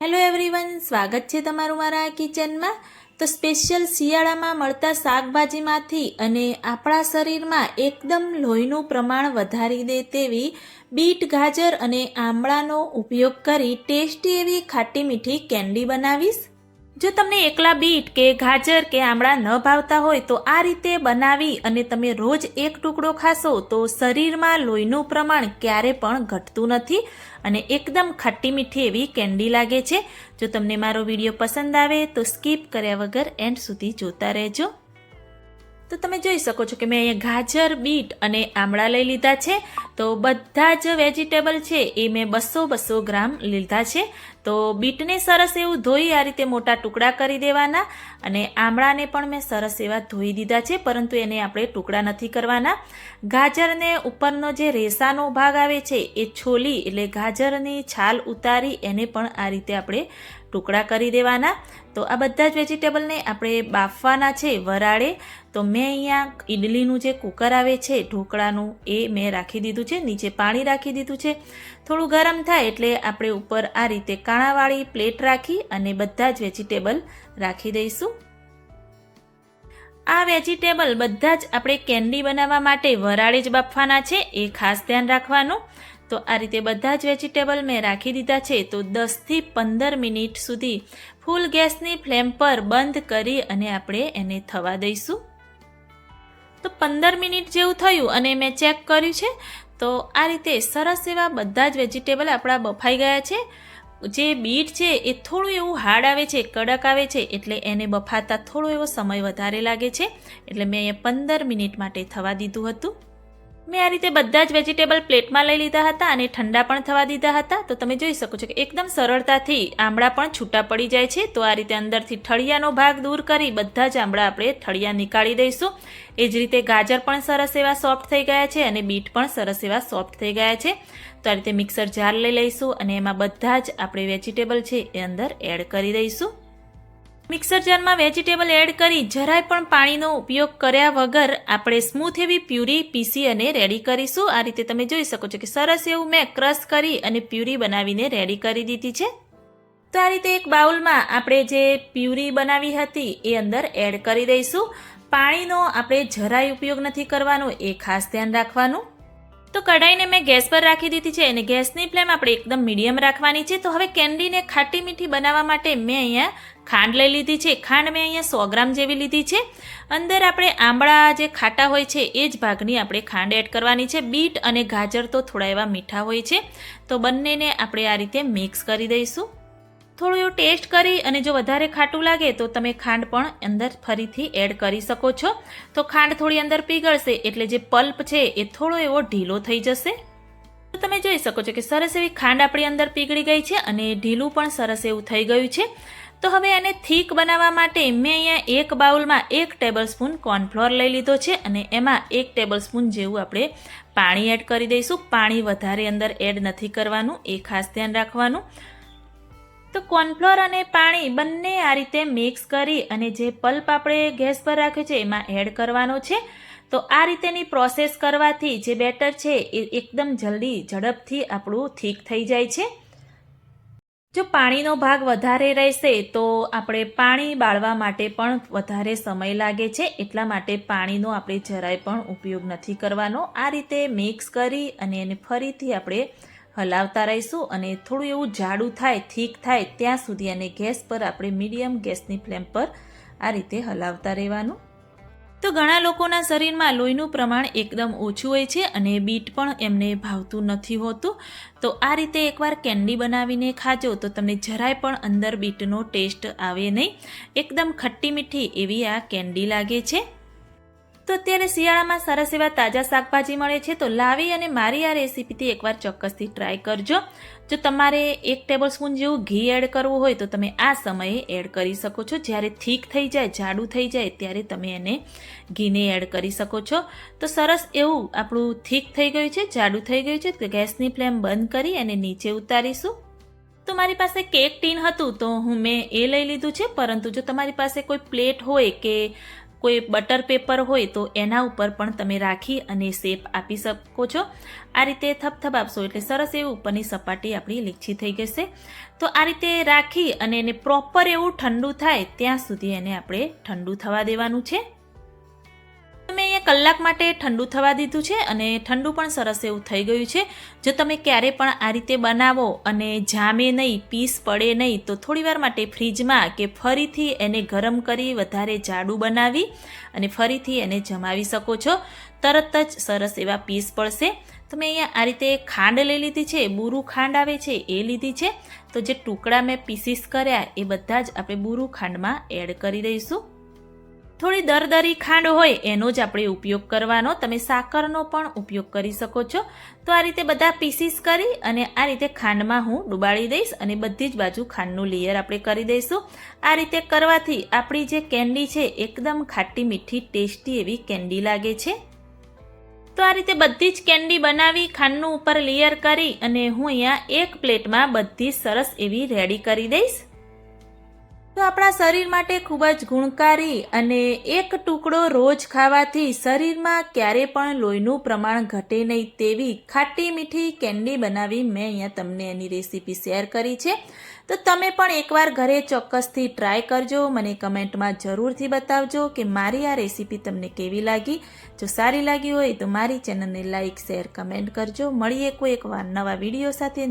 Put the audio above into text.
Hello everyone સ્વાગત છે તમારું મારા કિચનમાં. તો સ્પેશિયલ શિયાળામાં મળતા શાકભાજીમાંથી અને આપણા શરીરમાં એકદમ લોહીનું પ્રમાણ વધારી દે તેવી બીટ ગાજર અને આમળાનો ઉપયોગ કરી ટેસ્ટી એવી ખાટી મીઠી કેન્ડી બનાવીશ. જો તમને એકલા બીટ કે ગાજર કે આમળા ન ભાવતા હોય તો આ રીતે બનાવી અને તમે રોજ એક ટુકડો ખાશો તો શરીરમાં લોહીનું પ્રમાણ ક્યારે પણ ઘટતું નથી અને એકદમ ખાટી મીઠી એવી કેન્ડી લાગે છે. જો તમને મારો વીડિયો પસંદ આવે તો સ્કીપ કર્યા વગર એન્ડ સુધી જોતા રહેજો. તો તમે જોઈ શકો છો કે મેં અહીંયા ગાજર, બીટ અને આમળા લઈ લીધા છે. તો બધા જ વેજીટેબલ છે એ મેં બસો બસો ગ્રામ લીધા છે. તો બીટને સરસ એવું ધોઈ આ રીતે મોટા ટુકડા કરી દેવાના અને આમળાને પણ મેં સરસ એવા ધોઈ દીધા છે, પરંતુ એને આપણે ટુકડા નથી કરવાના. ગાજરને ઉપરનો જે રેસાનો ભાગ આવે છે એ છોલી એટલે ગાજરની છાલ ઉતારી એને પણ આ રીતે આપણે ટુકડા કરી દેવાના. તો આ બધા જ વેજીટેબલને આપણે બાફવાના છે વરાળે. તો મેં અહીંયા ઈડલીનું જે કુકર આવે છે, ઢોકળાનું, એ મેં રાખી દીધું છે. નીચે પાણી રાખી દીધું છે. થોડું ગરમ થાય એટલે આપણે ઉપર આ રીતે કાણાવાળી પ્લેટ રાખી અને બધા જ વેજીટેબલ રાખી દઈશું. આ વેજીટેબલ બધા જ આપણે કેન્ડી બનાવવા માટે વરાળે જ બાફવાના છે, એ ખાસ ધ્યાન રાખવાનું. તો આ રીતે બધા જ વેજીટેબલ મેં રાખી દીધા છે તો દસથી પંદર મિનિટ સુધી ફૂલ ગેસની ફ્લેમ પર બંધ કરી અને આપણે એને થવા દઈશું. તો પંદર મિનિટ જેવું થયું અને મેં ચેક કર્યું છે. તો આ રીતે સરસ એવા બધા જ વેજીટેબલ આપણા બફાઈ ગયા છે. જે બીટ છે એ થોડું એવું હાર્ડ આવે છે, કડક આવે છે, એટલે એને બફાતા થોડો એવો સમય વધારે લાગે છે. એટલે મેં અહીંયા પંદર મિનિટ માટે થવા દીધું હતું. મેં આ રીતે બધા જ વેજીટેબલ પ્લેટમાં લઈ લીધા હતા અને ઠંડા પણ થવા દીધા હતા. તો તમે જોઈ શકો છો કે એકદમ સરળતાથી આમળા પણ છૂટા પડી જાય છે. તો આ રીતે અંદરથી ઠળિયાનો ભાગ દૂર કરી બધા જ આમળા આપણે ઠળિયા નીકાળી દઈશું. એ જ રીતે ગાજર પણ સરસ એવા સોફ્ટ થઈ ગયા છે અને બીટ પણ સરસ એવા સોફ્ટ થઈ ગયા છે. તો આ રીતે મિક્સર જાર લઈ લઈશું અને એમાં બધા જ આપણે વેજીટેબલ છે એ અંદર એડ કરી દઈશું. મિક્સર જારમાં વેજીટેબલ એડ કરી જરાય પણ પાણીનો ઉપયોગ કર્યા વગર આપણે સ્મૂથ એવી પ્યુરી પીસી અને રેડી કરીશું. આ રીતે તમે જોઈ શકો છો કે સરસ એવું મેં ક્રશ કરી અને પ્યુરી બનાવીને રેડી કરી દીધી છે. તો આ રીતે એક બાઉલમાં આપણે જે પ્યુરી બનાવી હતી એ અંદર એડ કરી દઈશું. પાણીનો આપણે જરાય ઉપયોગ નથી કરવાનો, એ ખાસ ધ્યાન રાખવાનું. તો કઢાઈને મેં ગેસ પર રાખી દીધી છે અને ગેસની ફ્લેમ આપણે એકદમ મીડિયમ રાખવાની છે. તો હવે કેન્ડીને ખાટી મીઠી બનાવવા માટે મેં અહીંયા ખાંડ લઈ લીધી છે. ખાંડ મેં અહીંયા સો ગ્રામ જેવી લીધી છે. અંદર આપણે આંબળા જે ખાટા હોય છે, એ જ ભાગની આપણે ખાંડ એડ કરવાની છે. બીટ અને ગાજર તો થોડા એવા મીઠા હોય છે. તો બંનેને આપણે આ રીતે મિક્સ કરી દઈશું. થોડું એવું ટેસ્ટ કરી અને જો વધારે ખાટું લાગે તો તમે ખાંડ પણ અંદર ફરીથી એડ કરી શકો છો. તો ખાંડ થોડી અંદર પીગળશે એટલે જે પલ્પ છે એ થોડો એવો ઢીલો થઈ જશે. તો તમે જોઈ શકો છો કે સરસ એવી ખાંડ આપણી અંદર પીગળી ગઈ છે અને ઢીલું પણ સરસ એવું થઈ ગયું છે. તો હવે એને થીક બનાવવા માટે મેં અહીંયા એક બાઉલમાં એક ટેબલ સ્પૂન કોર્નફ્લોર લઈ લીધો છે અને એમાં એક ટેબલ સ્પૂન જેવું આપણે પાણી એડ કરી દઈશું. પાણી વધારે અંદર એડ નથી કરવાનું, એ ખાસ ધ્યાન રાખવાનું. કોર્નફ્લોર અને પાણી બંને આ રીતે મિક્સ કરી અને જે પલ્પ આપણે ગેસ પર રાખ્યો છે એમાં એડ કરવાનો છે. તો આ રીતેની પ્રોસેસ કરવાથી જે બેટર છે એ એકદમ જલ્દી ઝડપથી આપણું થીક થઈ જાય છે. જો પાણીનો ભાગ વધારે રહેશે તો આપણે પાણી બાળવા માટે પણ વધારે સમય લાગે છે. એટલા માટે પાણીનો આપણે જરાય પણ ઉપયોગ નથી કરવાનો. આ રીતે મિક્સ કરી અને એને ફરીથી આપણે હલાવતા રહીશું અને થોડું એવું જાડું થાય થીક થાય ત્યાં સુધી અને ગેસ પર આપણે મીડિયમ ગેસની ફ્લેમ પર આ રીતે હલાવતા રહેવાનું. તો ઘણા લોકોના શરીરમાં લોહીનું પ્રમાણ એકદમ ઓછું હોય છે અને બીટ પણ એમને ભાવતું નથી હોતું. તો આ રીતે એકવાર કેન્ડી બનાવીને ખાજો તો તમને જરાય પણ અંદર બીટનો ટેસ્ટ આવે નહીં. એકદમ ખટ્ટી મીઠી એવી આ કેન્ડી લાગે છે. તો અત્યારે શિયાળામાં સરસ એવા તાજા શાકભાજી મળે છે, તો લાવી અને મારી આ રેસીપીથી એકવાર ચોક્કસથી ટ્રાય કરજો. જો તમારે એક ટેબલ સ્પૂન જેવું ઘી એડ કરવું હોય, તો તમે આ સમયે એડ કરી શકો છો. જ્યારે થીક થઈ જાય, જાડું થઈ જાય, ત્યારે તમે એને ઘીને એડ કરી શકો છો. તો સરસ એવું આપણું થીક થઈ ગયું છે, જાડું થઈ ગયું છે ગેસની ફ્લેમ બંધ કરી અને નીચે ઉતારીશું. તો મારી પાસે કેક ટીન હતું, તો હું મેં એ લઈ લીધું છે. પરંતુ જો તમારી પાસે કોઈ પ્લેટ હોય કે કોઈ બટર પેપર હોય તો એના ઉપર પણ તમે રાખી અને શેપ આપી શકો છો. આ રીતે થપથપાવશો એટલે સરસ એવું ઉપરની સપાટી આપણી લીચી થઈ જશે. તો આ રીતે રાખી અને એને પ્રોપર એવું ઠંડુ થાય ત્યાં સુધી એને આપણે ઠંડુ થવા દેવાનું છે. કલાક માટે ઠંડુ થવા દીધું છે અને ઠંડુ પણ સરસ એવું થઈ ગયું છે. જો તમે ક્યારે પણ આ રીતે બનાવો અને જામે નહીં, પીસ પડે નહીં, તો થોડીવાર માટે ફ્રીજમાં કે ફરીથી એને ગરમ કરી વધારે જાડું બનાવી અને ફરીથી એને જમાવી શકો છો. તરત જ સરસ એવા પીસ પડશે. તો મેં અહીંયા આ રીતે ખાંડ લઈ લીધી છે, બૂરું ખાંડ આવે છે એ લીધી છે. તો જે ટુકડા મેં પીસીસ કર્યા એ બધા જ આપણે બૂરું ખાંડમાં એડ કરી દઈશું. થોડી દરદરી ખાંડ હોય, એનો જ આપણે ઉપયોગ કરવાનો. તમે સાકરનો પણ ઉપયોગ કરી શકો છો. તો આ રીતે બધા પીસીસ કરી અને આ રીતે ખાંડમાં હું ડુબાડી દઈશ અને બધી જ બાજુ ખાંડનું લેયર આપણે કરી દઈશું. આ રીતે કરવાથી આપણી જે કેન્ડી છે, એકદમ ખાટી મીઠી ટેસ્ટી એવી કેન્ડી લાગે છે. તો આ રીતે બધી જ કેન્ડી બનાવી, ખાંડનું ઉપર લેયર કરી અને હું અહીંયા એક પ્લેટમાં બધી સરસ એવી રેડી કરી દઈશ. તો આપણા શરીર માટે ખૂબ જ ગુણકારી અને એક ટુકડો રોજ ખાવાથી શરીરમાં ક્યારે પણ લોહીનું પ્રમાણ ઘટે નહીં તેવી ખાટી મીઠી કેન્ડી બનાવી મેં અહીંયા તમને એની રેસીપી શેર કરી છે. તો તમે પણ એકવાર ઘરે ચોક્કસથી ટ્રાય કરજો, મને કમેન્ટમાં જરૂરથી બતાવજો કે મારી આ રેસીપી તમને કેવી લાગી. જો સારી લાગી હોય તો મારી ચેનલને લાઇક શેર, કમેન્ટ કરજો. મળીએ કોઈ એક નવા વીડિયો સાથે.